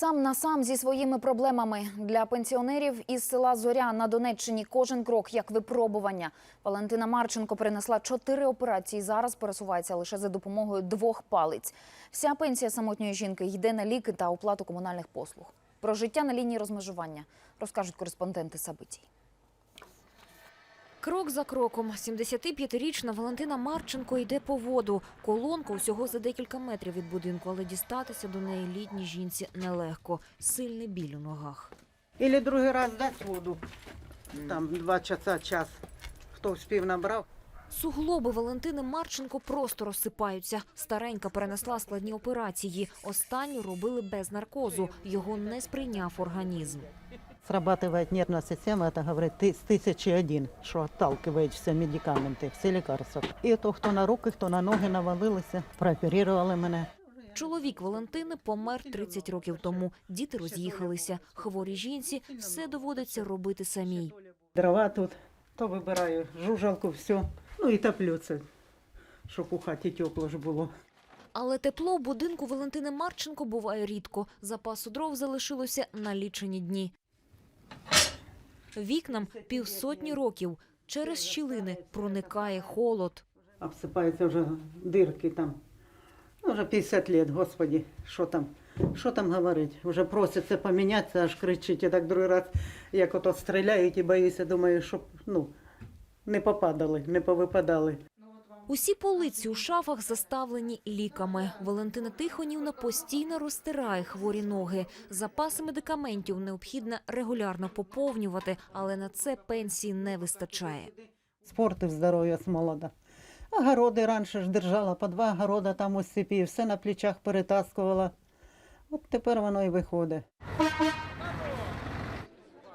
Сам на сам зі своїми проблемами для пенсіонерів із села Зоря на Донеччині кожен крок як випробування. Валентина Марченко перенесла чотири операції. Зараз пересувається лише за допомогою двох палиць. Вся пенсія самотньої жінки йде на ліки та оплату комунальних послуг. Про життя на лінії розмежування розкажуть кореспонденти Сабитій. Крок за кроком 75-річна Валентина Марченко йде по воду. Колонка усього за декілька метрів від будинку, але дістатися до неї літній жінці нелегко. Сильний біль у ногах. Или другий раз дать воду. Там два часа час. Хто вспів набрав. Суглоби Валентини Марченко просто розсипаються. Старенька перенесла складні операції. Останню робили без наркозу. Його не сприйняв організм. Срабатывает нервная система, это говорит ты- с тысячи один, что отталкивает все медикаменты, все лекарства. И то, хто на руки, хто на ноги навалилися, прооперували мене. Чоловік Валентини помер 30 років тому. Діти роз'їхалися. Хворій жінці все доводиться робити самій. Дрова тут, то вибираю жужалку, все. Ну і топлю це, щоб у хаті тепло ж було. Але тепло в будинку Валентини Марченко буває рідко. Запасу дров залишилося на лічені дні. Вікнам півсотні років. Через щілини проникає холод. Обсипаються вже дирки там. Ну, вже 50 лет, господи, що там, що там говорить? Вже проситься помінятися, аж кричить. І так другий раз, як ото стріляють і боюся, думаю, щоб ну, не попадали, не повипадали. Усі полиці у шафах заставлені ліками. Валентина Тихонівна постійно розтирає хворі ноги. Запаси медикаментів необхідно регулярно поповнювати, але на це пенсії не вистачає. Спорт і здоров'я з молода. Огороди раніше ж держала, по два огорода там у степі, все на плечах перетаскувала. От тепер воно і виходить.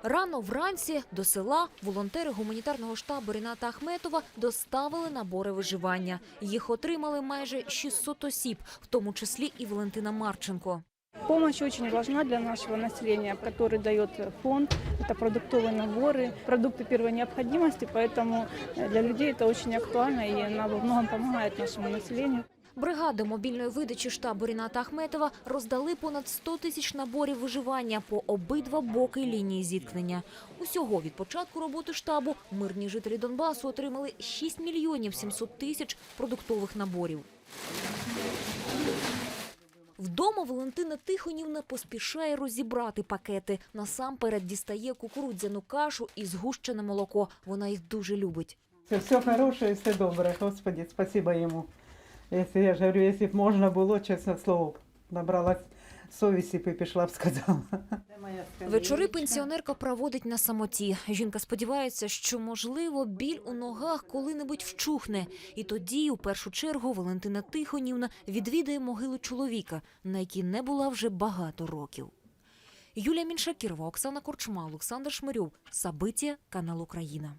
Рано вранці до села волонтери гуманітарного штабу Ріната Ахметова доставили набори виживання. Їх отримали майже 600 осіб, в тому числі і Валентина Марченко. Помощь очень важна для нашего населения, который дает фонд. Это продуктовые наборы, продукты первой необходимости, поэтому э, для людей это очень актуально и она во многом помогает нашему населению. Бригади мобільної видачі штабу Ріната Ахметова роздали понад 100 тисяч наборів виживання по обидва боки лінії зіткнення. Усього від початку роботи штабу мирні жителі Донбасу отримали 6 мільйонів 700 тисяч продуктових наборів. Вдома Валентина Тихонівна поспішає розібрати пакети. Насамперед дістає кукурудзяну кашу і згущене молоко. Вона їх дуже любить. Все, хороше і все добре. Господи, спасибо йому. Якщо я ж говорю, якщо б можна було, чесне слово, набралась совісті б і пішла б сказала. Вечори пенсіонерка проводить на самоті. Жінка сподівається, що можливо біль у ногах коли-небудь вчухне. І тоді, у першу чергу, Валентина Тихонівна відвідає могилу чоловіка, на якій не була вже багато років. Юлія Міншакірова, Оксана Корчма, Олександр Шмирюв. Сабиття, канал Україна.